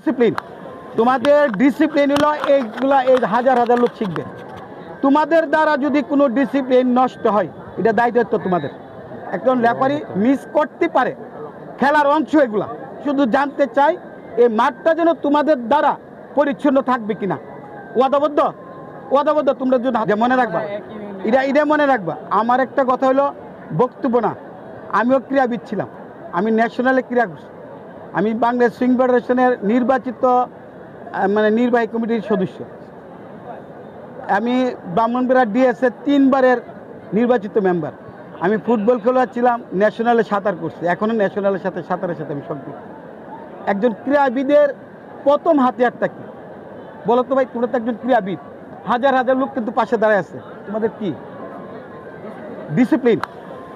Discipline তোমাদের discipline হলো এইগুলা, এই হাজার হাজার লোক শিখবে। তোমাদের দ্বারা যদি কোনো ডিসিপ্লিন নষ্ট হয়, এটা দায়িত্ব তোমাদের। একজন লেপারি মিস করতে পারে, খেলার অংশ এগুলা। শুধু জানতে চাই এই মাঠটা যেন তোমাদের দ্বারা পরিচ্ছন্ন থাকবে কিনা। ওয়াদাবদ্ধ? ওয়াদাবদ্ধ, তোমরা জন্য যে মনে রাখবা। এটা এটা মনে রাখবা। আমার একটা কথা হলো, বক্তব্য না। আমিও ক্রীড়াবিদ ছিলাম। আমি ন্যাশনালে করছি আমি বাংলাদেশ সুইং ফেডারেশনের নির্বাচিত মানে নির্বাহী কমিটির সদস্য। আমি ব্রাহ্মণবেড়া ডিএসএ তিনবারের নির্বাচিত মেম্বার। আমি ফুটবল খেলোয়াড় ছিলাম ন্যাশনালে সাঁতার করছি। এখনও ন্যাশনালের সাথে, সাঁতারের সাথে আমি সম্পৃক্ত। একজন ক্রীড়াবিদের প্রথম হাতিয়ারটা কি? বলো তো ভাই, তোমরা তো একজন ক্রীড়াবিদ। হাজার হাজার লোক কিন্তু পাশে দাঁড়ায় আছে। তোমাদের কি? ডিসিপ্লিন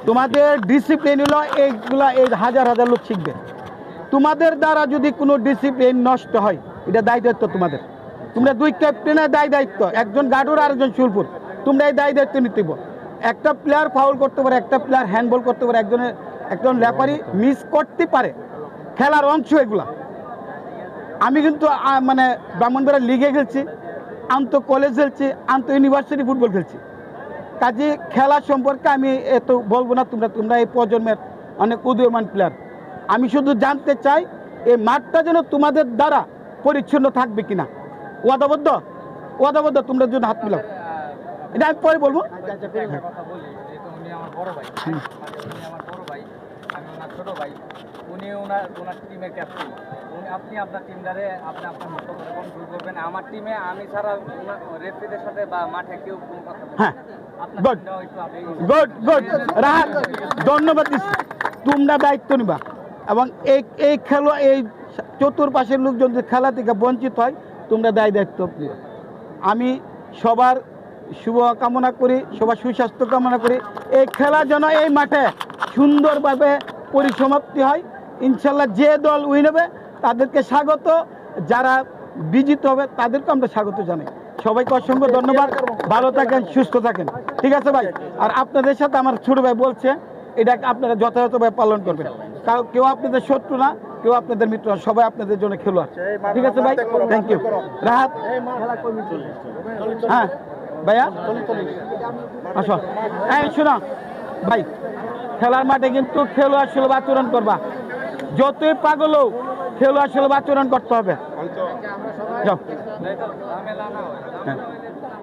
তোমাদের ডিসিপ্লিন হলো এইগুলা, এই হাজার হাজার লোক শিখবে। তোমাদের দ্বারা যদি কোনো ডিসিপ্লিন নষ্ট হয়, এটা দায় দায়িত্ব তোমাদের। তোমরা দুই ক্যাপ্টেনের দায় দায়িত্ব, একজন গাডুর আর একজন সুরপুর তোমরা এই দায় দায়িত্ব নিতে হবে। একটা প্লেয়ার ফাউল করতে পারে, একটা প্লেয়ার হ্যান্ডবল করতে পারে, একজনের একজন লেপারি মিস করতে পারে। খেলার অংশ এগুলা। আমি কিন্তু মানে ব্রাহ্মণবাড়া লিগে খেলছি, আন্ত কলেজ খেলছি, আন্ত ইউনিভার্সিটি ফুটবল খেলছি। কাজে খেলা সম্পর্কে আমি এত বলব না, তোমরা তোমরা এই প্রজন্মের অনেক উদীয়মান প্লেয়ার আমি শুধু জানতে চাই এই মাঠটা যেন তোমাদের দ্বারা পরিচ্ছন্ন থাকবে কিনা? ওয়াদাবদ্ধ ওয়াদাবদ্ধ তোমরা জন্য হাত মিলাও। এটা আমি পরে বলব। উনি ওনার ওনার টিমের ক্যাপ্টেন আপনি আপনার টিমটারে আপনি আপনার মতো করে কন্ট্রোল করবেন। আমার টিমে আমি ছাড়া রেফরিদের সাথে বা মাঠে কেউ কোনো কথা হ্যাঁ। গুড গুড রাহাত ধন্যবাদ। তোমরা দায়িত্ব নিবা। এবং এই এই খেলো, এই চতুর্পাশের লোকজন যদি খেলা থেকে বঞ্চিত হয়, তোমরা দায় দায়িত্ব। আমি সবার শুভ কামনা করি, সবার সুস্বাস্থ্য কামনা করি। এই খেলা যেন এই মাঠে সুন্দরভাবে পরিসমাপ্তি হয়। ইনশাল্লাহ যে দল উইন হবে, তাদেরকে স্বাগত। যারা বিজিত হবে, তাদেরকে আমরা স্বাগত জানাই। সবাইকে অসংখ্য ধন্যবাদ। ভালো থাকেন, সুস্থ থাকেন। ঠিক আছে ভাই? আর আপনাদের সাথে আমার ছোট ভাই বলছে, এটা আপনারা যথাযথভাবে পালন করবেন। কেউ আপনাদের শত্রু না, কেউ আপনাদের মিত্র না, সবাই আপনাদের জন্য খেলোয়াড়। ঠিক আছে ভাই? Thank you Rahat? হ্যাঁ ভাইয়া? আসো। হ্যাঁ শোনো। ভাই, খেলার মাঠে কিন্তু খেলোয়াড় সুলভ আচরণ করবা। যতই পাগল খেলোয়াড় সুলভ আচরণ করতে হবে। যাও। হ্যাঁ।